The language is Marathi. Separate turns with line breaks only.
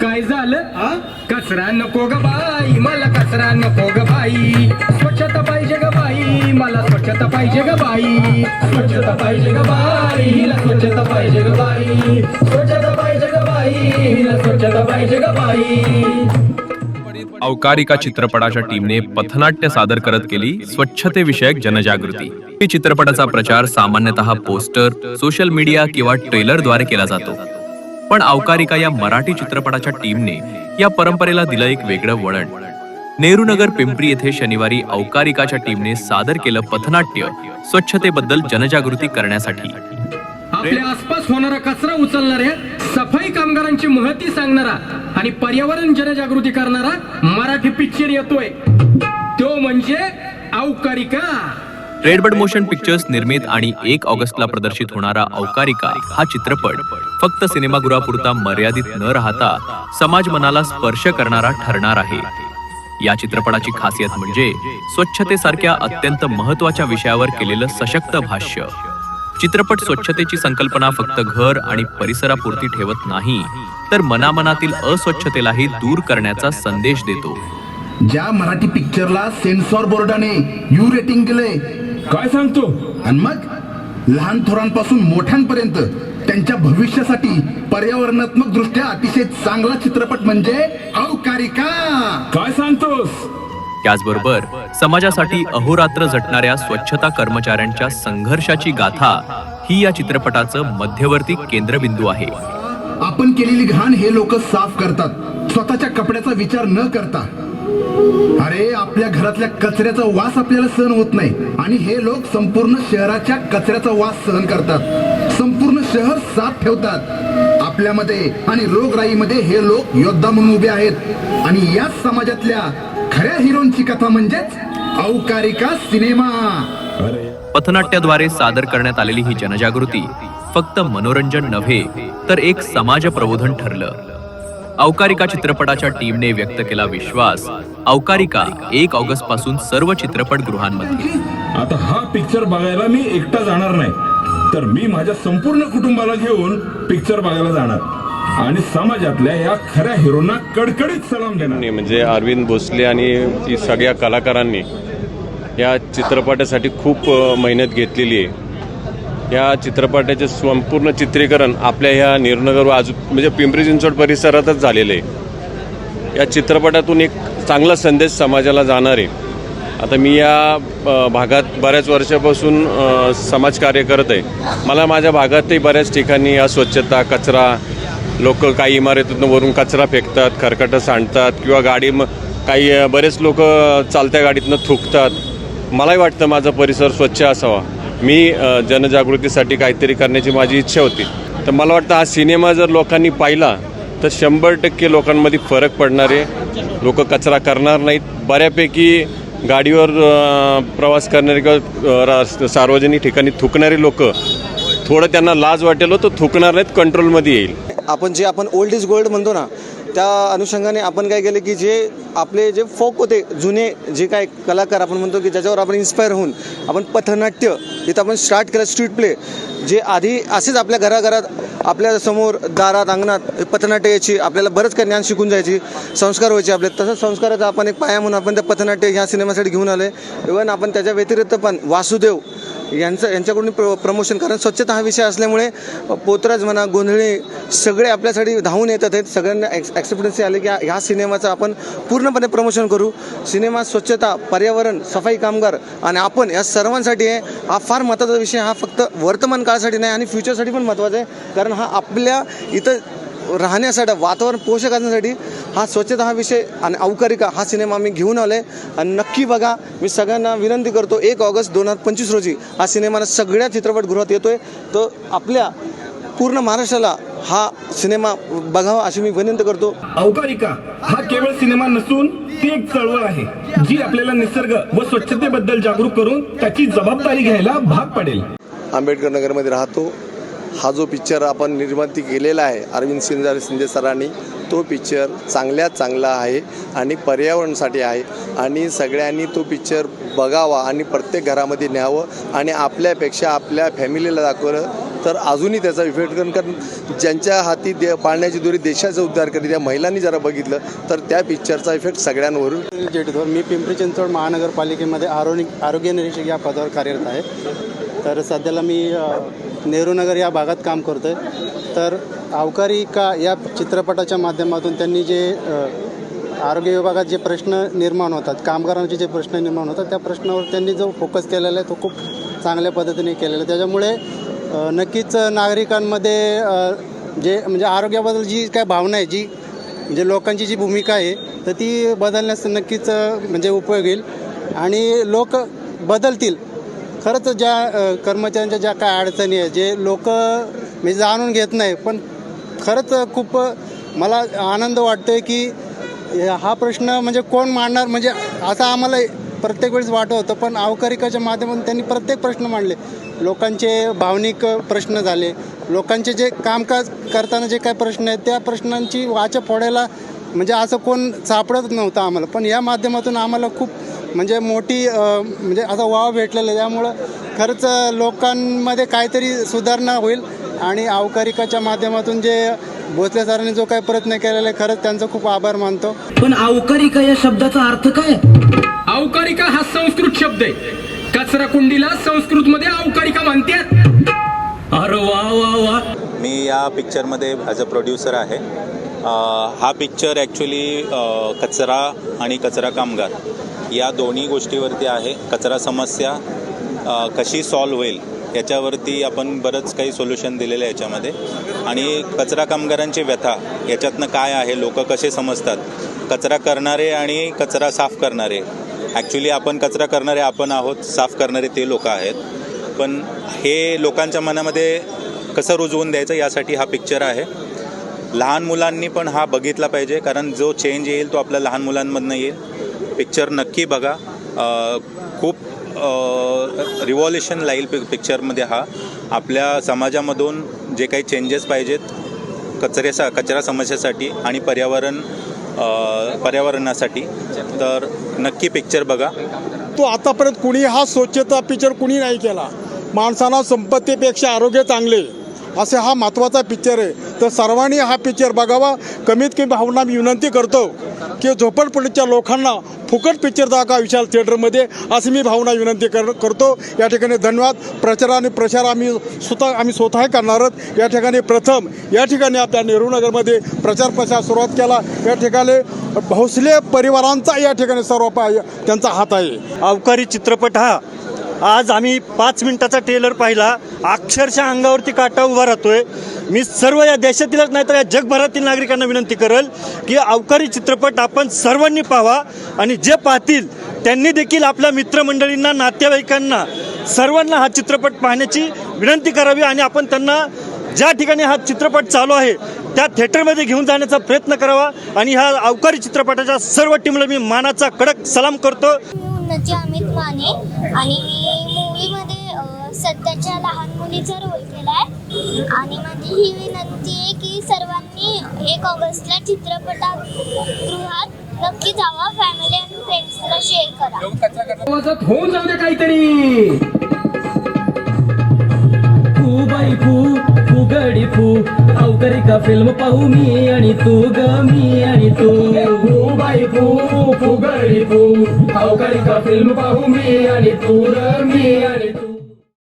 काय झालं?
हा
कचरा नको ग बाई मला कचरा नको ग बाई. स्वच्छता पाहिजे ग बाई मला स्वच्छता पाहिजे ग बाई. स्वच्छता पाहिजे ग बाई हिला स्वच्छता पाहिजे ग बाई. स्वच्छता पाहिजे ग बाई हिला स्वच्छता पाहिजे ग बाई.
अवकारिका चित्रपटाच्या टीमने पथनाट्य सादर करत केली स्वच्छतेविषयक जनजागृती. या चित्रपटाचा प्रचार सामान्यतः पोस्टर सोशल मीडिया किंवा ट्रेलरद्वारे केला जातो. पण अवकारिका या मराठी चित्रपटाच्या टीमने या परंपरेला दिलं एक वेगळं वळण. नेहरूनगर पिंपरी येथे शनिवारी अवकारिकाच्या टीमने सादर केलं पथनाट्य स्वच्छतेबद्दल जनजागृती करण्यासाठी.
आपल्या आसपास होणारा कचरा उचलणाऱ्या सफाई कामगारांची महती सांगणारा आणि पर्यावरण जनजागृती करणारा मराठी पिक्चर येतोय. तो म्हणजे अवकारिका.
रेडबर्ड मोशन पिक्चर्स निर्मित आणि एक ऑगस्टला प्रदर्शित होणारा अवकारिका हा चित्रपट फक्त सिनेमागृहापुरता मर्यादित न राहता समाज मनाला स्पर्श करणारा ठरणार आहे. या चित्रपटाची खासियत म्हणजे स्वच्छतेसारख्या अत्यंत महत्त्वाच्या विषयावर केलेलं सशक्त भाष्य. चित्रपट स्वच्छतेची संकल्पना फक्त घर आणि परिसरापुरती ठेवत नाही तर मनामनातील अस्वच्छतेलाही दूर करण्याचा संदेश देतो.
ज्या मराठी पिक्चरला सेन्सॉर बोर्डाने यू रेटिंग केलंय
काय सांगतो?
आणि मग लहान थोरांपासून मोठ्यांपर्यंत त्यांच्या भविष्यासाठी पर्यावरणात्मक दृष्ट्या अतिशय चांगला चित्रपट म्हणजे अवकारिका
काय सांगतोस?
त्याचबरोबर समाजासाठी अहोरात्र झटणाऱ्या स्वच्छता कर्मचाऱ्यांच्या संघर्षाची गाथा ही या चित्रपटाचं मध्यवर्ती केंद्रबिंदू आहे.
आपण केलेली घाण हे लोक साफ करतात. स्वतःच्या कपड्याचा विचार न करता. अरे आपल्या घरातल्या कचऱ्याचा वास आपल्याला सहन होत नाही. आणि हे लोक संपूर्ण शहराच्या कचऱ्याचा वास सहन करतात. संपूर्ण शहर साफ ठेवतात. आपल्यामध्ये आणि रोगराईमध्ये हे लोक योद्धा म्हणून उभे आहेत. आणि याच समाजातल्या खऱ्या हिरोंची कथा म्हणजेच अवकारिका सिनेमा.
पथनाट्याद्वारे सादर करण्यात आलेली ही जनजागृती फक्त मनोरंजन नव्हे तर एक समाज प्रबोधन ठरलं. अवकारिका चित्रपटाच्या टीमने व्यक्त केला विश्वास. अवकारिका एक ऑगस्टपासून सर्व चित्रपटगृहांमध्ये
आता हा पिक्चर बघायला मी एकटा जाणार नाही. तर मी माझ्या संपूर्ण कुटुंबाला घेऊन पिक्चर बघायला जाणार. आणि समाजातल्या या खऱ्या हिरोंना कडकडीत सलाम देणार.
म्हणजे अरविंद भोसले आणि ती सगळ्या कलाकारांनी या चित्रपटासाठी खूप मेहनत घेतलेली आहे. या चित्रपटाचे संपूर्ण चित्रीकरण आपल्या ह्या निर्नगर व आजू म्हणजे पिंपरी चिंचवड परिसरातच झालेलं. आहे या चित्रपटातून एक चांगला संदेश समाजाला जाणार आहे. आता मी या भागात बऱ्याच वर्षापासून समाजकार्य करत आहे. मला माझ्या भागातही बऱ्याच ठिकाणी अस्वच्छता कचरा लोक काही इमारतीतून वरून कचरा फेकतात खरकटं सांडतात किंवा गाडी म- काही बरेच लोक चालत्या गाडीतनं थुकतात. मलाही वाटतं माझा परिसर स्वच्छ असावा. मी जनजागृतीसाठी काहीतरी करण्याची माझी इच्छा होती. तर मला वाटतं हा सिनेमा जर लोकांनी पाहिला तर शंभर टक्के लोकांमध्ये फरक पडणार आहे. लोक कचरा करणार नाहीत. बऱ्यापैकी गाडीवर प्रवास करणारे किंवा रा- सार्वजनिक ठिकाणी थुकणारे लोक थोडं त्यांना लाज वाटेल हो, तर थुकणार नाहीत कंट्रोलमध्ये येईल.
आपण जे आपण ओल्ड इज गोल्ड म्हणतो ना त्या अनुषंगाने आपण काय केलं की जे आपले जे फोक होते जुने जे काय कलाकार आपण म्हणतो की ज्याच्यावर आपण इन्स्पायर होऊन आपण पथनाट्य इथं आपण स्टार्ट केलं स्ट्रीट प्ले जे आधी असेच आपल्या घराघरात आपल्यासमोर दारात अंगणात पथनाट्य यायची आपल्याला बरंच काही ज्ञान शिकून जायची संस्कार व्हायचे आपले. तसंच संस्काराचा आपण एक पाया म्हणून आपण त्या पथनाट्य ह्या सिनेमासाठी घेऊन आलो इव्हन इवन आपण त्याच्या व्यतिरिक्त पण वासुदेव यांचं यांच्याकडून प्र प्रमोशन कारण स्वच्छता हा विषय असल्यामुळे पोतराज म्हणा गोंधळी सगळे आपल्यासाठी धावून येतात आहेत. सगळ्यांना ॲक्स ॲक्सेप्टन्सी आले की ह्या सिनेमाचं आपण पूर्णपणे प्रमोशन करू. सिनेमा स्वच्छता पर्यावरण सफाई कामगार आणि आपण या सर्वांसाठी आहे. हा फार महत्त्वाचा विषय हा फक्त वर्तमान काळासाठी नाही आणि फ्युचरसाठी पण महत्त्वाचा आहे. कारण हा आपल्या इथं राहण्यासाठी वातावरण पोषक असण्यासाठी हा स्वच्छता हा विषय आणि अवकारिका हा सिनेमा मी घेऊन आलो आहे आणि नक्की बघा मी सगळ्यांना विनंती करतो एक ऑगस्ट दोन हजार पंचवीस रोजी हा सिनेमा सगळ्या चित्रपटगृहात येतो आहे तर आपल्या पूर्ण महाराष्ट्राला हा सिनेमा बघावा अशी मी विनंती करतो.
अवकारिका हा केवळ सिनेमा नसून ती एक चळवळ आहे जी आपल्याला निसर्ग व स्वच्छतेबद्दल जागरूक करून त्याची जबाबदारी घ्यायला भाग पडेल.
आंबेडकर नगरमध्ये राहतो. हा जो पिक्चर आपण निर्मिती केलेला आहे अरविंद शिंदे शिंदे सरांनी तो पिक्चर चांगल्यात चांगला आहे आणि पर्यावरणासाठी आहे. आणि सगळ्यांनी तो पिक्चर बघावा आणि प्रत्येक घरामध्ये न्यावं आणि आपल्यापेक्षा आपल्या फॅमिलीला दाखवलं तर अजूनही त्याचा इफेक्ट कारण कारण ज्यांच्या हाती दे पाळण्याची दोरी देशाचा उद्धार करी त्या महिलांनी जरा बघितलं तर त्या पिक्चरचा इफेक्ट सगळ्यांवरून.
जेटीथोर मी पिंपरी चिंचवड महानगरपालिकेमध्ये आरोग्य आरोग्य निरीक्षक या पदावर कार्यरत आहे. तर सध्याला मी नेहरूनगर या भागात काम करतो आहे तर अवकारी का या चित्रपटाच्या माध्यमातून त्यांनी जे आरोग्य विभागात जे प्रश्न निर्माण होतात कामगारांचे जे प्रश्न निर्माण होतात त्या प्रश्नावर त्यांनी जो फोकस केलेला आहे तो खूप चांगल्या पद्धतीने केलेला आहे. त्याच्यामुळे नक्कीच नागरिकांमध्ये जे म्हणजे आरोग्याबद्दल जी काय भावना आहे जी म्हणजे लोकांची जी भूमिका आहे तर ती बदलण्यास नक्कीच म्हणजे उपयोग येईल. आणि लोक बदलतील. खरंच ज्या कर्मचाऱ्यांच्या ज्या काय अडचणी आहे जे लोक मी म्हणजे जाणून घेत नाही पण खरंच खूप मला आनंद वाटतो आहे की हा प्रश्न म्हणजे कोण मांडणार? म्हणजे असं आम्हाला प्रत्येक वेळेस वाटत होतं पण अवकारिकाच्या माध्यमातून त्यांनी प्रत्येक प्रश्न मांडले. लोकांचे भावनिक प्रश्न झाले. लोकांचे जे कामकाज करताना जे काय प्रश्न आहेत त्या प्रश्नांची वाचा फोडायला म्हणजे असं कोण सापडत नव्हतं आम्हाला. पण या माध्यमातून आम्हाला खूप म्हणजे मोठी म्हणजे असा वाव भेटलेला आहे. त्यामुळं खरंच लोकांमध्ये काहीतरी सुधारणा होईल. आणि अवकारिकाच्या माध्यमातून जे भोसले सरांनी जो काही प्रयत्न केलेला आहे खरंच त्यांचा खूप आभार मानतो.
पण अवकारिका या शब्दाचा अर्थ काय?
अवकारिका हा संस्कृत शब्द आहे. कचरा कुंडीला संस्कृत मध्ये अवकारिका म्हणतात.
अरे वा वा वा.
मी या पिक्चरमध्ये ॲज अ प्रोड्युसर आहे. हा पिक्चर ॲक्च्युली कचरा आणि कचरा कामगार. या दोन्ही गोष्टीवरती आहे. कचरा समस्या कशी सॉल्व्ह होईल याच्यावरती आपण बरंच काही सोल्युशन दिलेलं आहे याच्यामध्ये. आणि कचरा कामगारांची व्यथा याच्यातनं काय आहे? लोक कसे समजतात? कचरा करणारे आणि कचरा साफ करणारे. ॲक्च्युली आपण कचरा करणारे आपण आहोत साफ करणारे ते लोक आहेत. पण हे लोकांच्या मनामध्ये कसं रुजवून द्यायचं यासाठी हा पिक्चर आहे. लहान मुलांनी पण हा बघितला पाहिजे कारण जो चेंज येईल तो आपल्या लहान मुलांमधनं येईल. पिक्चर नक्की बघा. खूप रिव्हॉल्युशन लाईल पि पिक्चरमध्ये हा. आपल्या समाजामधून जे काही चेंजेस पाहिजेत कचऱ्याचा कचरा समस्यासाठी आणि पर्यावरण पर्यावरणासाठी तर नक्की पिक्चर बघा.
तो आतापर्यंत कुणी हा स्वच्छता पिक्चर कुणी नाही केला. माणसांना संपत्तीपेक्षा आरोग्य चांगले. असे हा महत्त्वाचा पिक्चर आहे. तर सर्वांनी हा पिक्चर बघावा. कमीत कमी भावना मी विनंती करतो की झोपडपट्टीच्या लोकांना फुकट पिक्चर दाखवा विशाल थिएटरमध्ये अशी मी भावना विनंती कर करतो. या ठिकाणी धन्यवाद. प्रचार आणि प्रचार आम्ही स्वतः आम्ही स्वतः करणार आहोत. या ठिकाणी प्रथम या ठिकाणी आपल्या नेहरूनगरमध्ये प्रचार प्रसार सुरुवात केला. या ठिकाणी भोसले परिवारांचा या ठिकाणी सर्व पाय त्यांचा हात आहे.
अवकारी चित्रपट हा आज आम्ही पाच मिनिटाचा ट्रेलर पाहिला. अक्षरशः अंगावरती काटा उभा राहतोय. मी सर्व या देशातीलच नाही तर या जगभरातील नागरिकांना विनंती करेल की अवकारी चित्रपट आपण सर्वांनी पाहावा आणि जे पाहतील त्यांनी देखील आपल्या मित्रमंडळींना नातेवाईकांना सर्वांना हा चित्रपट पाहण्याची विनंती करावी आणि आपण त्यांना ज्या ठिकाणी हा चित्रपट चालू आहे त्या थिएटरमध्ये घेऊन जाण्याचा प्रयत्न करावा. आणि ह्या अवकारी चित्रपटाच्या सर्व टीमला मी मानाचा कडक सलाम करतो.
उन्नती अमित माने आणि मी मूवीमध्ये सध्याच्या लहान मुलीचा रोल केला आहे आणि माझी ही विनंती आहे की सर्वांनी एक ऑगस्टला चित्रपटगृहात नक्की जावा फॅमिली आणि फ्रेंड्सला शेअर करा.
होऊन जाऊ द्या काहीतरी.
फू बाई फू फुगडी फू अवकारिका फिल्म पाहू मी आणि तू ग मी आणि तू?
बाई फू फुगडी फू लवकर का फिल्म पाहू मी आणि तू र मी आणि तू?